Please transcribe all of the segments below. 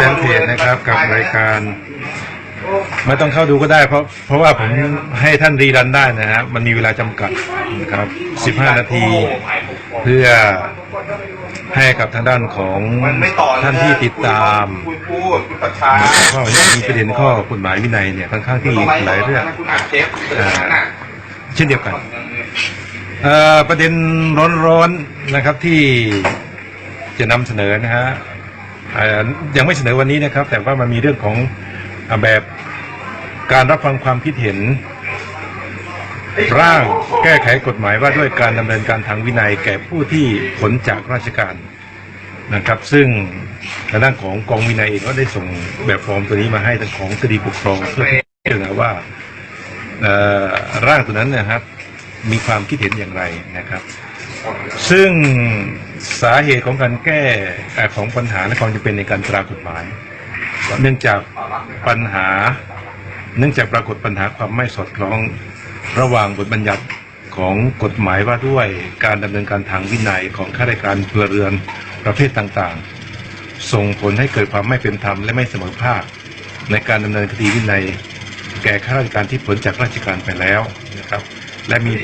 ฟนเพจนะครับกับรายการไม่ต้องเข้าดูก็ได้ เพราะเพราะว่าผมให้ท่านรีรันได้นะฮะมันมีเวลาจำกัดนะครับ 15 นาที เพื่อให้กับทางด้านของท่านที่ติดตามคุยพูดคุณประชาข้อมีประเด็นข้อกฎหมายวินัยเนี่ยค่อนข้างที่หลายเรื่องเช่นเดียวกันประเด็นร้อนๆนะครับที่จะนำเสนอนะฮะ ยังไม่เสนอวันนี้นะครับ แต่ว่ามันมีเรื่องของแบบการรับฟังความคิดเห็น ร่างแก้ไขกฎหมายว่าด้วยการดำเนินการทางวินัยแก่ผู้ที่ผลจากราชการนะครับ ซึ่งทางด้านของกองวินัยเองก็ได้ส่งแบบฟอร์มตัวนี้มาให้ทางของคดีปกครองเพื่อพิจารณาว่าร่างตัวนั้นนะครับ มีความคิดเห็นอย่างไรนะครับ ซึ่ง สาเหตุของการแก้ของปัญหาและความจำเป็นในการตรากฎหมาย เนื่องจากปัญหา เนื่องจากปรากฏปัญหาความไม่สอดคล้องระหว่างบทบัญญัติของกฎหมายว่าด้วยการดำเนินการทางวินัยของข้าราชการพลเรือนประเภทต่างๆ ส่งผลให้เกิดความไม่เป็นธรรมและไม่เสมอภาค ในการดำเนินคดีวินัย แก่ข้าราชการที่พ้นจากราชการไปแล้วนะครับ และมี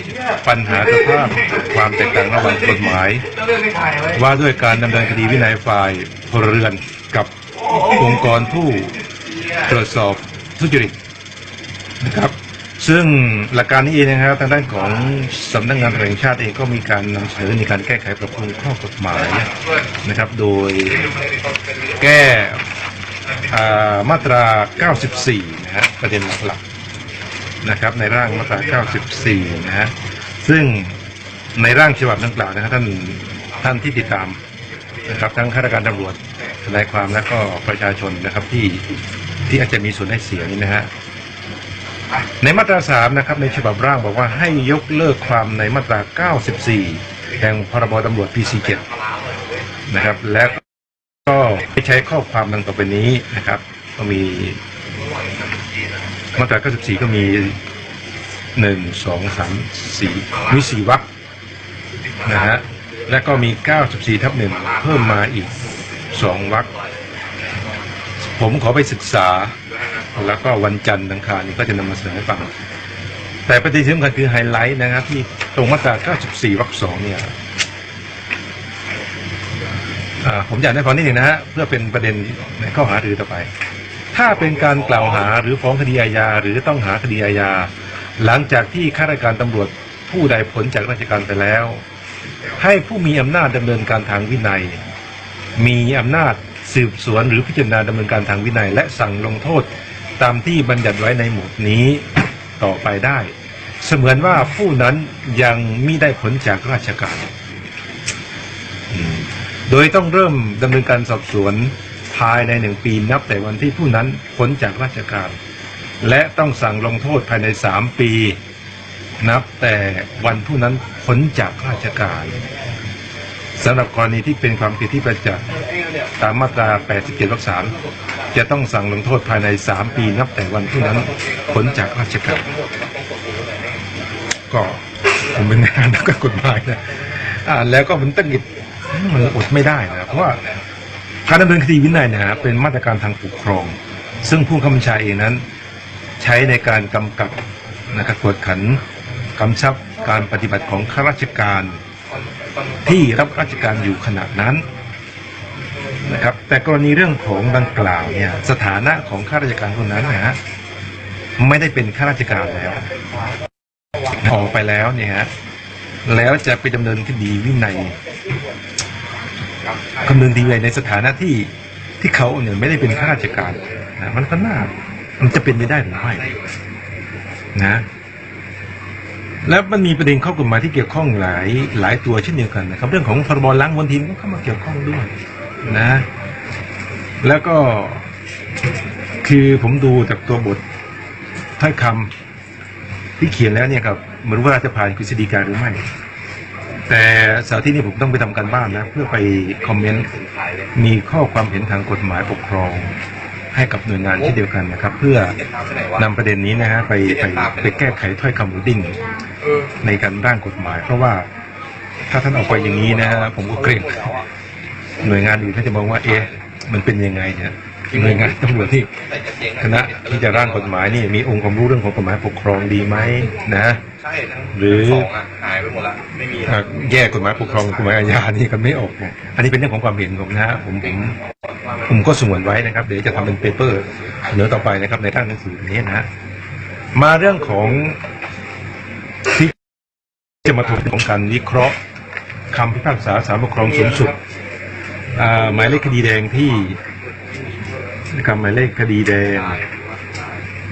ปัญหาสภาพความแตกต่างระหว่างกฎหมาย ว่าด้วยการดำเนินคดีวินัยฝ่ายพลเรือนกับองค์กรผู้ตรวจสอบทุจริตนะครับ ซึ่งหลักการนี้เองนะครับทางด้านของสำนักงานตำรวจแห่งชาติเองก็มีการนำเสนอในการแก้ไขปรับปรุงข้อกฎหมายนะครับ โดยแก้มาตรา 94 นะฮะประเด็นหลักๆ นะครับ ในร่างมาตรา 94 นะฮะซึ่งในร่างฉบับดังกล่าวนะครับท่านท่านที่ติดตามนะครับ ทั้งข้าราชการตำรวจทนายความและก็ประชาชนนะครับที่ที่อาจจะมีส่วนได้เสียนี่นะฮะในมาตรา 3 นะครับ ในฉบับร่างบอกว่าให้ยกเลิกความในมาตรา 94 แห่งพรบตำรวจปี47นะครับ และก็ให้ใช้ข้อความดังต่อไปนี้นะครับ ก็มี มาตรา94 ก็มี1 2 3 4มี4วรรคนะฮะและก็มี 94 ทับหนึ่งเพิ่มมาอีก2วรรคผมขอไปศึกษา แล้วก็วันจันทร์อังคารนี้ก็จะนำมาเสนอให้ฟัง แต่ประเด็นสำคัญคือไฮไลท์นะครับ ที่ตรงมาตรา 94 วรรคสองเนี่ยผมอยากได้ฟังนิดหนึ่งนะฮะ เพื่อเป็นประเด็นในข้อหารือต่อไป ถ้าเป็นการกล่าวหาหรือฟ้องคดีอาญาหรือต้องหาคดีอาญาหลังจากที่ข้าราชการตำรวจผู้ใดพ้นจากราชการไปแล้ว ให้ผู้มีอำนาจดำเนินการทางวินัย มีอำนาจสืบสวนหรือพิจารณาดำเนินการทางวินัย และสั่งลงโทษตามที่บัญญัติไว้ในหมวดนี้ต่อไปได้ เสมือนว่าผู้นั้นยังมิได้ผลจากราชการ โดยต้องเริ่มดำเนินการสอบสวน ภายในหนึ่งปีนับแต่วันที่ผู้นั้นพ้นจากราชการ และต้องสั่งลงโทษภายในสามปี นับแต่วันผู้นั้นพ้นจากราชการสำหรับกรณีที่เป็นความผิดที่ประจักษ์ตามมาตรา 87วรรค3จะต้องสั่งลงโทษภายใน 3 ปีนับแต่วันผู้นั้นพ้นจากราชการก็ผมเป็นงานนักกฎหมายนะอ่าแล้วก็มันตั้งกิดมันอดไม่ได้นะเพราะว่า การดำเนินคดีวินัยนยนะเป็นมาตรการทางปกครอง ซึ่งผู้กำกับชาเองนั้น ใช้ในการกำกับนะครับกวดขันกำชับการปฏิบัติของข้าราชการที่รับราชการอยู่ขณะนั้นนะครับ แต่กรณีเรื่องของดังกล่าวเนี่ยสถานะของข้าราชการคนนั้นนะฮะไม่ได้เป็นข้าราชการแล้วออกไปแล้วเนี่ยฮะแล้วจะไปดำเนินคดีวินัย ดำนินคดีวินัยในสถานะที่ที่เขาเนี่ยไม่ได้เป็นข้าราชการนะมันก็น่ามันจะเป็นไปได้หรือไม่นะ แล้วมันมีประเด็นข้อกฎหมายที่เกี่ยวข้องหลายหลายตัวเช่นเดียวกันนะครับ เรื่องของพรบล้างมลทินก็เข้ามาเกี่ยวข้องด้วยนะ แล้วก็คือผมดูจากตัวบทถ้อยคำที่เขียนแล้วเนี่ยครับไมันว่าจะผ่านกฤษฎีกาหรือไม่ แต่เสาร์ที่นี่ผมต้องไปทำการบ้านนะ เพื่อไปคอมเมนต์มีข้อความเห็นทางกฎหมายปกครอง ให้กับหน่วยงานเช่นเดียวกันนะครับ เพื่อนำประเด็นนี้นะฮะไปไปไปแก้ไขถ้อยคำวูดิ้งในการร่างกฎหมาย เพราะว่าถ้าท่านออกไปอย่างนี้นะฮะผมก็เกรงหน่วยงานอื่นเขาจะมองว่าเอ๊ะมันเป็นยังไงเนี่ยหน่วยงานตำรวจที่คณะที่จะร่างกฎหมายนี่มีองค์ความรู้เรื่องของกฎหมายปกครองดีไหมนะ ช่ทั้งหรือสองอะหายไปหมดละไม่มีอ่าแยกกฎหมายปกครองกับกฎหมายอาญานี่กันไม่ออกนะอันนี้เป็นเรื่องของความเห็นผมนะฮะผมผมผมก็สงวนไว้นะครับ เดี๋ยวจะทำเป็นเปเปอร์เสนอต่อไปนะครับ ในร่างหนังสือนี้นะฮะมาเรื่องของที่จะมาถกของการวิเคราะห์คำพิพากษาศาลปกครองสูงสุดอ่าหมายเลขคดีแดงที่นะครับหมายเลขคดีแดง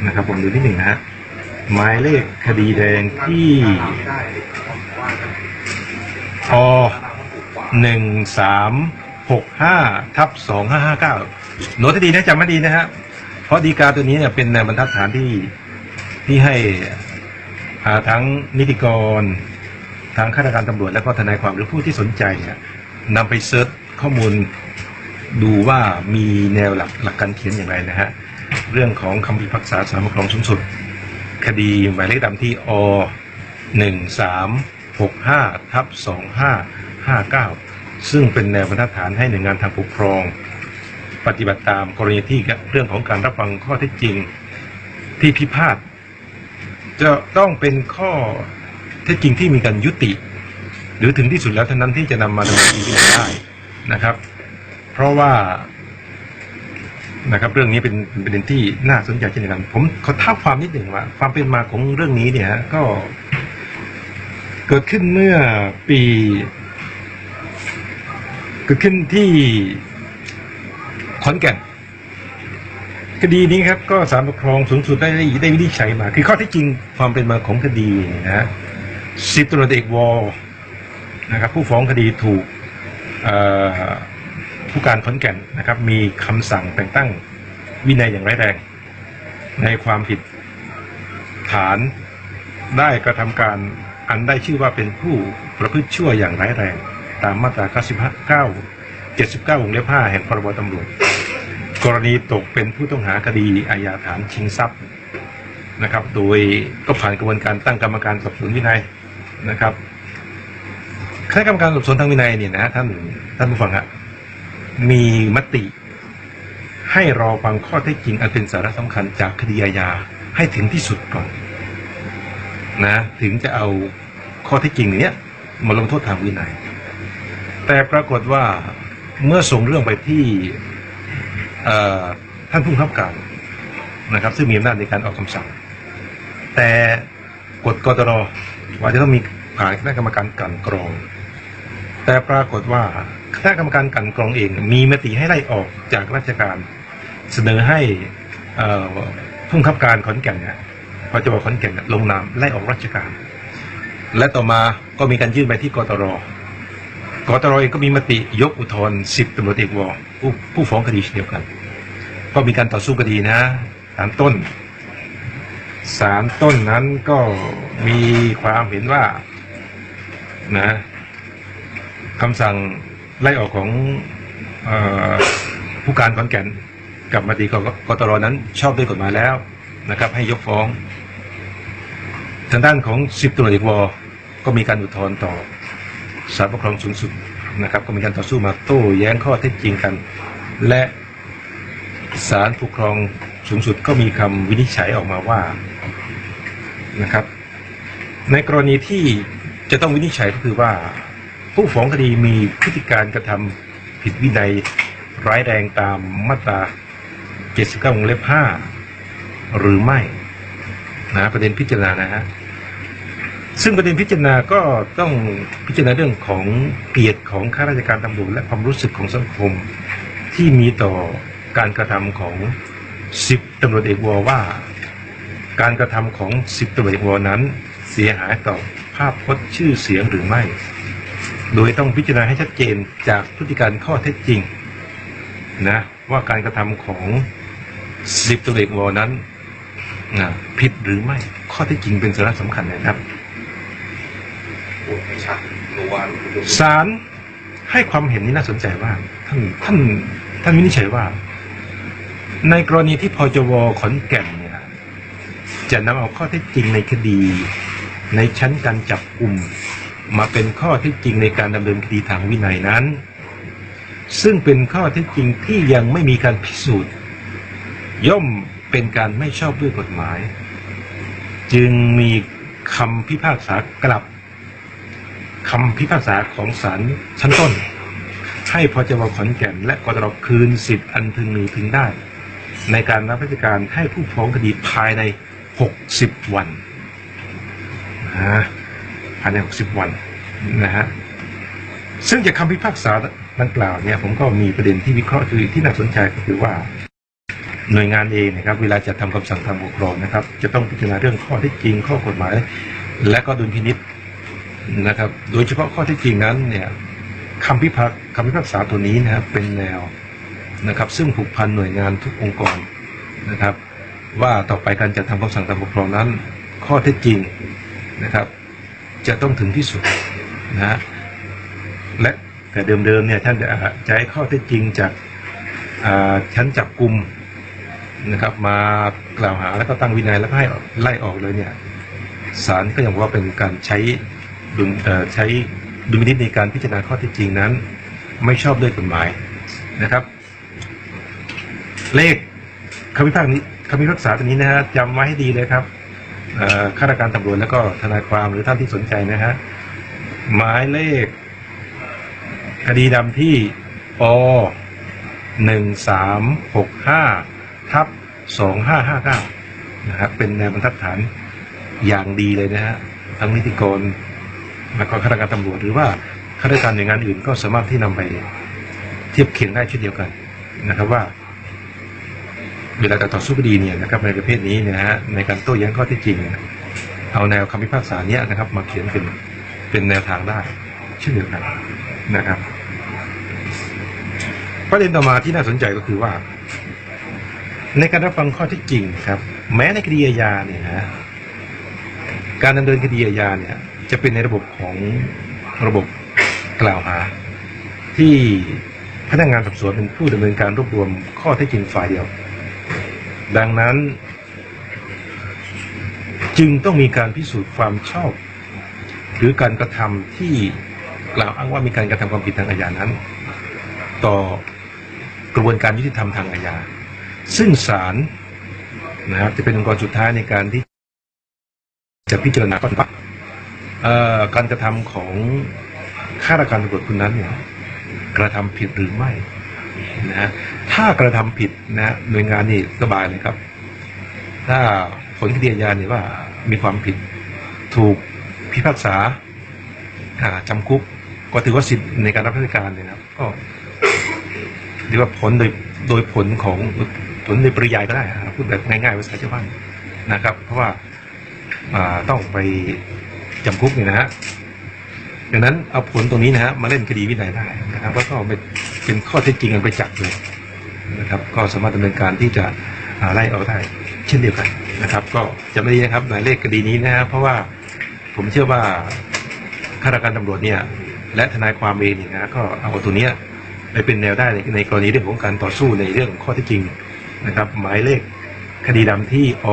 นะครับผมดูที่หนึ่งนะฮะ หมายเลขคดีแดงที่พหนึ่งสามหกห้าทับสองห้าห้าเก้าโน้ตให้ดีนะจำไม่ดีนะฮะเพราะดีกาตัวนี้เนี่ยเป็นบรรทัดฐานที่ที่ให้ทั้งนิติกรทั้งข้าราชการตำรวจและก็ทนายความหรือผู้ที่สนใจเนี่ยนำไปเซิร์ชข้อมูลดูว่ามีแนวหลักหลักการเขียนอย่างไรนะฮะ เรื่องของคำพิพากษาศาลปกครองสูงสุด คดีหมายเลขดำที่อหนึ่งสามหกห้าทับสองห้าห้าเก้าซึ่งเป็นแนวบรรทัดฐานให้หน่วยงานทางปกครอง ปฏิบัติตามกรณีที่เรื่องของการรับฟังข้อเท็จจริงที่พิพาทจะต้องเป็นข้อเท็จจริงที่มีการยุติ หรือถึงที่สุดแล้วเท่านั้นที่จะนำมาดำเนินคดีได้นะครับ เพราะว่า นะครับเรื่องนี้เป็นประเด็นที่น่าสนใจเช่นเดียวกัน ผมขอท้าความนิดหนึ่งว่า ความเป็นมาของเรื่องนี้เนี่ยก็ เกิดขึ้นเมื่อปี เกิดขึ้นที่ขอนแก่นคดีนี้ครับ ก็ศาลปกครองสูงสุดได้ได้ไดวินิจฉัยมา คือข้อเที่จริงความเป็นมาของคดีนะฮะสิบตำรวจเอกวอลนะครับ ผู้ฟ้องคดีถูกออ ผู้การขอนแก่นนะครับ มีคำสั่งแต่งตั้งวินัยอย่างร้ายแรง ในความผิดฐานได้กระทำการอันได้ชื่อว่าเป็นผู้ประพฤติชั่วอย่างร้ายแรง ตามมาตรา 95 79วงเล็บ5แห่งพรบตำรวจ กรณีตกเป็นผู้ต้องหาคดีอาญาฐานชิงทรัพย์นะครับ โดยก็ผ่านกระบวนการตั้งกรรมการสอบสวนวินัยนะครับคณะกรรมการสอบสวนทางวินัยเนี่ยนะฮะท่านท่านผู้ฟังฮะ มีมติ ให้รอฟังข้อเท็จจริงอันเป็นสาระสำคัญจากคดีอาญาให้ถึงที่สุดก่อนนะถึงจะเอาข้อเท็จจริงเนี้ยมาลงโทษทางวินัย แต่ปรากฏว่าเมื่อส่งเรื่องไปที่ท่านผู้บับการนะครับ ซึ่งมีอำนาจในการออกคำสั่ง แต่กฎกตรว่าจะต้องมีผ่านคณะกรรมการกันกรอง แต่ปรากฏว่า คณะกรรมการกันกรองเอง มีมติให้ไล่ออกจากราชการเสนอให้ผู้บังคับการขอนแก่นเนี่ยพอจะบอกขอนแก่นลงนามไล่ออกราชการ และต่อมาก็มีการยื่นไปที่กตรกตรเองก็มีมติยกอุทธรณ์สิบตำรวจเอกวอผู้ผู้ฟ้องคดีเช่นเดียวกัน ก็มีการต่อสู้คดีนะศาลต้นศาลต้นนั้นก็มีความเห็นว่านะคำสั่ง ไล่ออกของอผู้การขอนแก่นกับมาติกกตรนั้นชอบด้วยกฎหมายแล้วนะครับ ให้ยกฟ้อง ทางด้านของสิบตำรวจเอกวอก็มีการอุทธรณ์ต่อศาลปกครองสูงสุดนะครับ ก็มีการต่อสู้มาโต้แย้งข้อเท็จจริงกัน และศาลปกครองสูงสุดก็มีคำวินิจฉัยออกมาว่านะครับ ในกรณีที่จะต้องวินิจฉัยก็คือว่า ผู้ฟ้องคดีมีพฤติการกระทำผิดวินัยร้ายแรงตามมาตรา 79วงเล็บ5หรือไม่นะประเด็นพิจารณานะฮะซึ่งประเด็นพิจารณาก็ต้องพิจารณาเรื่องของเกียรติของข้าราชการตำรวจและความรู้สึกของสังคมที่มีต่อการกระทำของสิบตำรวจเอกวอว่า การกระทำของสิบตำรวจเอกวอนั้น เสียหายต่อภาพพจน์ชื่อเสียงหรือไม่ โดยต้องพิจารณาให้ชัดเจนจากพฤติการข้อเท็จจริงนะว่าการกระทำของสิบตำรวเอกวอนั้นนะผิดหรือไม่ข้อเที่จริงเป็นสาระสำคัญนะครับโอ้ไม่ชัดรู้ว่ารู้ศาลให้ความเห็นนี้น่าสนใจว่าท่านท่านท่านวินิจฉัยว่า ในกรณีที่พจวขอนแก่นเนี่ยจะนำเอาข้อเท็จจริงในคดี ในชั้นการจับกลุ่ม มาเป็นข้อเท็จจริงในการดำเนินคดีทางวินัยนั้น ซึ่งเป็นข้อเท็จจริงที่ยังไม่มีการพิสูจน์ ย่อมเป็นการไม่ชอบด้วยกฎหมาย จึงมีคำพิพากษากลับคำพิพากษาของศาลชั้นต้น ให้พจวขอนแก่น และกตรคืนสิทธิ์อันพึงมีพึงได้ ในการรับราชการให้ผู้ฟ้องคดีภายใน 60 วันนะายใน 60 วันนะฮะซึ่งจากคำพิพากษาดังกล่าวเนี่ยผมก็มีประเด็นที่วิเคราะห์คือที่น่าสนใจก็คือว่าหน่วยงานเองนะครับ เวลาจะทำคำสั่งทางปกครองนะครับ จะต้องพิจารณาเรื่องข้อเท็จจริง ข้อกฎหมาย และก็ดุลพินิษนะครับ โดยเฉพาะข้อเท็จจริงนั้นเนี่ยคำพิพากคำพิพากษาตัวนี้นะครับเป็นแนวนะครับ ซึ่งผูกพันหน่วยงานทุกองค์กรนะครับ ว่าต่อไปการจัดทำคำสั่งทางปกครองนั้น ข้อเท็จจริงนะครับ จะต้องถึงที่สุดนะฮะและแต่เดิมๆเนี่ยท่านจะให้ข้อเท็จจริงจากชั้นจับกลุ่มนะครับ มากล่าวหาแล้วก็ตั้งวินัยแล้วก็ให้ไล่ออกเลยเนี่ยศาลก็ยังบอกว่าเป็นการใช้ดุลใช้ดุลพินิจในการพิจารณาข้อเท็จจริงนั้น ไม่ชอบด้วยกฎหมายนะครับ เลขคำพิพากษานี้คำพิพากษาตัวนี้นะฮะจำไว้ให้ดีเลยครับ ข้าราชการตำรวจแล้วก็ทนายความหรือท่านที่สนใจนะฮะหมายเลข คดีดำที่อหนึ่งสามหกห้าทับสองห้าห้าเก้านะครับเป็นแนวบรรทัดฐานอย่างดีเลยนะฮะทั้งนิติกรแล้วก็ข้าราชการตำรวจหรือว่าข้าราชการหน่วยงานอื่นก็สามารถที่นำไปเทียบเคียงได้เช่นเดียวกันนะครับว่า เวลาจะต่อสู้คดีเนี่ยนะครับในประเภทนี้เนะฮะในการโต้แย้งข้อเท็จจริง เอาแนวคำพิพากษาเนี้ยนะครับ มาเขียนเป็นเป็นแนวทางได้เช่นเดียวกันนะครับ ประเด็นต่อมาที่น่าสนใจก็คือว่า ในการรับฟังข้อเท็จจริงครับ แม้ในคดีอาญาเนี่ยนะการดำเนินคดีอาญาเนี่ยจะเป็นในระบบของระบบกล่าวหา ที่พนักงานสอบสวนเป็นผู้ดำเนินการรวบรวมข้อเท็จจริงฝ่ายเดียว ดังนั้น จึงต้องมีการพิสูจน์ความชอบ หรือการกระทำที่กล่าวอ้างว่ามีการกระทำความผิดทางอาญานั้น ต่อกระบวนการยุติธรรมทางอาญา ซึ่งศาลนะครับจะเป็นองค์กรสุดท้ายในการที่จะพิจารณาข้อว่าการกระทำของข้าราชการตำรวจคนนั้นเนี่ยกระทำผิดหรือไม่ นะฮะถ้ากระทำผิดนะหน่วยงานนี่สบายเลยครับ ถ้าผลคดีอาญาเนี่ยว่ามีความผิดถูกพิพากษาอ่าจำคุกก็ถือว่าสิทธิ์ในการรับราชการเนี่ยนะก็เรียกว่าผลโดยโดยผลของผลในปริยายก็ได้พูดแบบง่ายๆภาษาชาวบ้านนะครับ เพราะว่าต้องไปจำคุกเนี่ยนะฮะดังนั้นเอาผลตรงนี้นะฮะมาเล่นคดีวินัยได้นะครับแล้วก็เป็น เป็นข้อเท็จจริงกันไปจับเลยนะครับก็สามารถดำเนินการที่จะไล่ออกได้เช่นเดียวกันนะครับ ก็จำไม่ดีนะครับหมายเลขคดีนี้นะฮะเพราะว่าผมเชื่อว่าข้าราชการตำรวจเนี่ยและทนายความเองเนี่ยนะก็เอาตัวเนี้ยไปเป็นแนวได้ในในกรณีเรื่องของการต่อสู้ในเรื่องของข้อเท็จจริงนะครับ หมายเลขคดีดำที่อ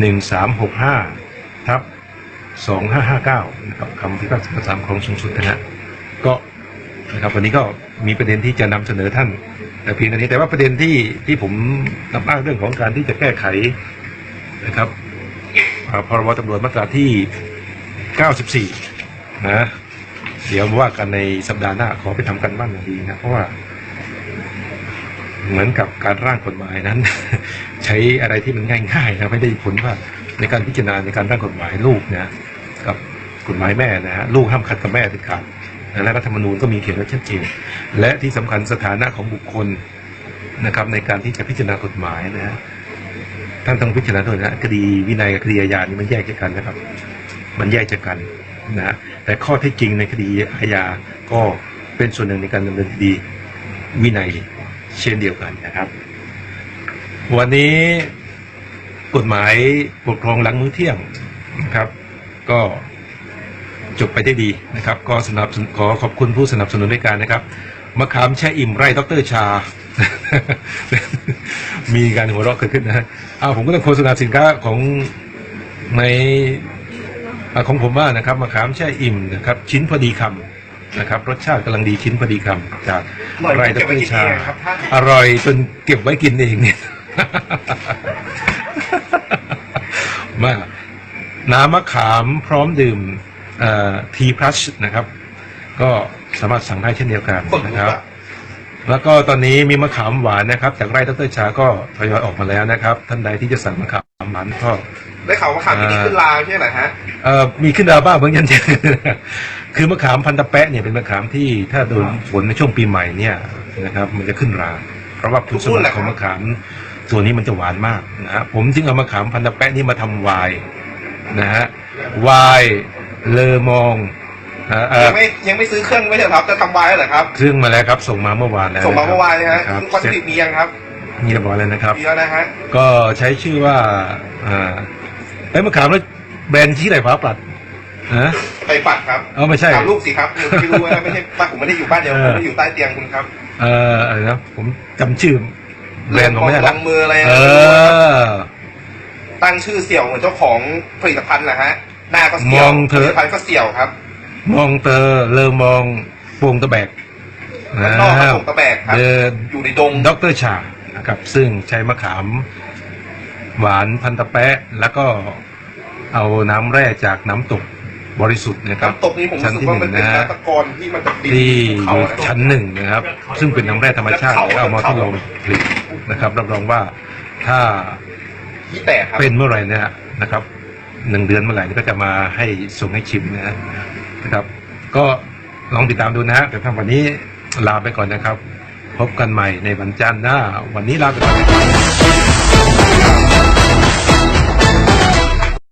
หนึ่งสามหกห้าทับสองห้าห้าเก้านะครับคำพิพากษาสามของสูงสุดนะฮะก็ นะครับ วันนี้ก็มีประเด็นที่จะนำเสนอท่าน แต่เพียงเท่านี้แต่ว่าประเด็นที่ที่ผมนำอ้างเรื่องของการที่จะแก้ไขนะครับพรบตำรวจมาตราที่ 94 นะ เดี๋ยวว่ากันในสัปดาห์หน้าขอไปทำกันบ้านอย่างดีนะ เพราะว่า เหมือนกับการร่างกฎหมายนั้น ใช้อะไรที่มันง่ายๆนะไม่ได้ผลว่าในการพิจารณาในการร่างกฎหมายลูกนะ กับกฎหมายแม่นะฮะลูกห้ามขัดกับแม่เด็ดขาดน และรัฐธรรมนูญก็มีเขียนไว้ชัดเจนและที่สำคัญสถานะของบุคคลนะครับ ในการที่จะพิจารณากฎหมายนะฮะท่านต้องพิจารณาด้วยนะคดีวินัยกับคดีอาญานี่มันแยกจากกันนะครับ มันแยกจากกันนะฮะแต่ข้อเท็จจริงในคดีอาญาก็เป็นส่วนหนึ่งในการดำเนินคดีวินัยเช่นเดียวกันนะครับ วันนี้กฎหมายปกครองหลังมื้อเที่ยงนะครับ ก็ จบไปได้ดีนะครับ ก็สนับสนุนขอขอบคุณผู้สนับสนุนในการนะครับมะขามแช่อิ่มไร่ดรชา มีการหัวเราะเกิดขึ้นนะฮะอ้าวผมก็ต้องโฆษณาสินค้าของในอ่าของผมว่านะครับมะขามแช่อิ่มนะครับ ชิ้นพอดีคำนะครับรสชาติกำลังดีชิ้นพอดีคำจากไร่ตะเกียชา อร่อยจนเก็บไว้กินเองเนี่ยมาน้ำมะขามพร้อมดื่ม ทีพลัสนะครับ ก็สามารถสั่งได้เช่นเดียวกันคนลุนะกครับอะแล้วก็ตอนนี้มีมะขามหวานนะครับจากไร่ดรชาก็ทยอยออกมาแล้วนะครับ ท่านใดที่จะสั่งมะขามหวานก็ได้ข่าวว่าข่าวที่นี่ขึ้นลาใช่ไหมฮะเอ่อมีขึ้นดาวบ้างเหมือนกันคือมะขามพันตะแปะเนี่ยเป็นมะขามที่ถ้าโดนฝนในช่วงปีใหม่เนี่ยนะครับ มันจะขึ้นราเพราะว่าคุณสมบัติของมะขามตัวนี้มันจะหวานมากนะฮะผมจึงเอามะขามพันตะแปะนี่มาทำไวน์นะฮะไวน์ เลอมองนะเอ่อยังไม่ยังไม่ซื้อเครื่องไม่ใช่เหรอครับ จะทำไว้เหรอครับซึ่งมาแล้วครับ ส่งมาเมื่อวานแล้วส่งมาเมื่อวานนะฮะครับวัตถุดิบมียังครับมีเรียบร้อยแล้วนะครับ มีแล้วนะฮะก็ใช้ชื่อว่าอ่าเอ้ยมะขามแล้วแบรนด์ที่ไหนฟ้าปลัดฮะไปปัดครับเออไม่ใช่ ถามลูกสิครับไม่รู้นะไม่ใช่บ้านผมไม่ได้อยู่บ้านเดียวเอผอมไม่ได้อยู่ใต้เตียงคุณครับเอ่ออะไรนะผมจำชื่อแบรนด์ผมไม่ได้ลละองมืออะไรเออ ตั้งชื่อเสี่ยวเหมือนเจ้าของผลิตภัณฑ์นะฮะ หน้าก็เสี่ยวมองเถผอะลิตภัณฑ์ก็เสี่ยวครับมองเตอเลอมองโปงตะแบกข้างนอกครับผมตะแบกครับเดออยู่ในดงด็อกเตอร์ชานะครับ ซึ่งใช้มะขาม หวานพันตะแปะ แล้วก็เอาน้ำแร่จากน้ำตกบริสุทธิ์นะครับน้ำตกนี้ผมชั้นรู้สึกที่ว่าหมันนึ่งเป็นนะน้ำตะกอนที่มันจะดินที่ภูอเขายู่ชั้นหนึ่งนะครับ ซึ่งเป็นน้ำแร่ธรรมชาติแล้วเอามาทดลองผลิตนะครับรับรองว่าถ้าที่แตกครับเป็นเมื่อไหร่เนี่ยนะครับ หนึ่งเดือนเมื่อไหร่นี่ยก็จะมาให้ส่งให้ชิมนะนะครับ ก็ลองติดตามดูนะฮะแต่ทำวันนี้ลาไปก่อนนะครับ พบกันใหม่ในวันจันทร์หน้า วันนี้ลาไปก่อน